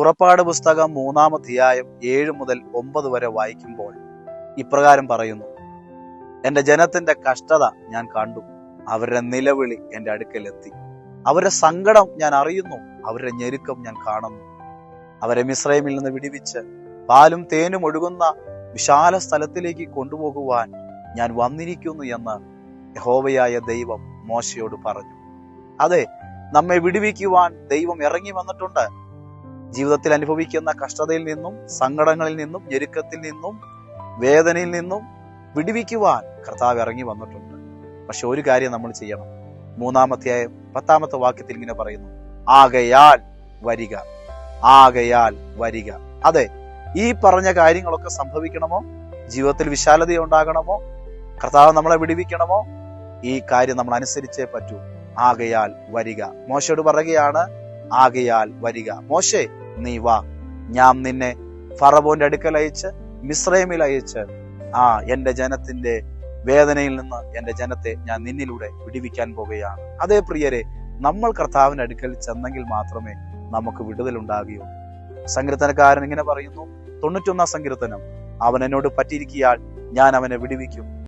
പുറപ്പാട് പുസ്തകം മൂന്നാം അധ്യായം ഏഴ് മുതൽ ഒമ്പത് വരെ വായിക്കുമ്പോൾ ഇപ്രകാരം പറയുന്നു. എന്റെ ജനത്തിന്റെ കഷ്ടത ഞാൻ കണ്ടു. അവരുടെ നിലവിളി എന്റെ അടുക്കലെത്തി. അവരുടെ സങ്കടം ഞാൻ അറിയുന്നു. അവരുടെ ഞെരുക്കം ഞാൻ കാണുന്നു. അവരെ മിശ്രമിൽ നിന്ന് വിടിവിച്ച് പാലും തേനും ഒഴുകുന്ന വിശാല സ്ഥലത്തിലേക്ക് കൊണ്ടുപോകുവാൻ ഞാൻ വന്നിരിക്കുന്നു എന്ന് യഹോവയായ ദൈവം മോശയോട് പറഞ്ഞു. അതെ നമ്മെ വിടുവിക്കുവാൻ ദൈവം ഇറങ്ങി വന്നിട്ടുണ്ട്. ജീവിതത്തിൽ അനുഭവിക്കുന്ന കഷ്ടതയിൽ നിന്നും സങ്കടങ്ങളിൽ നിന്നും ഞെരുക്കത്തിൽ നിന്നും വേദനയിൽ നിന്നും വിടുവിക്കുവാൻ കർത്താവ് ഇറങ്ങി വന്നിട്ടുണ്ട്. പക്ഷെ ഒരു കാര്യം നമ്മൾ ചെയ്യണം. മൂന്നാമത്തെ പത്താമത്തെ വാക്യത്തിൽ ഇങ്ങനെ പറയുന്നു. ആകയാൽ വരിക. ആകയാൽ വരിക. അതെ ഈ പറഞ്ഞ കാര്യങ്ങളൊക്കെ സംഭവിക്കണമോ? ജീവിതത്തിൽ വിശാലത ഉണ്ടാകണമോ? കർത്താവ് നമ്മളെ വിടുവിക്കണമോ? ഈ കാര്യം നമ്മൾ അനുസരിച്ചേ പറ്റൂ. ആകയാൽ വരിക. മോശയോട് പറയുകയാണ് ആകയാൽ വരിക. മോശെ നീ വാ. ഞാൻ നിന്നെ ഫറവോന്റെ അടുക്കൽ അയച്ച് മിശ്രമിൽ അയച്ച്. ആ എന്റെ ജനത്തിന്റെ വേദനയിൽ നിന്ന് എന്റെ ജനത്തെ ഞാൻ നിന്നിലൂടെ വിടിവിക്കാൻ പോവുകയാണ്. അതേ പ്രിയരെ നമ്മൾ കർത്താവിന്റെ അടുക്കൽ ചെന്നെങ്കിൽ മാത്രമേ നമുക്ക് വിടുതൽ ഉണ്ടാകുകയുള്ളൂ സങ്കീർത്തനക്കാരൻ ഇങ്ങനെ പറയുന്നു തൊണ്ണൂറ്റൊന്നാം സങ്കീർത്തനം. അവൻ എന്നോട് പറ്റിയിരിക്കിയാൽ ഞാൻ അവനെ വിടുവിക്കും.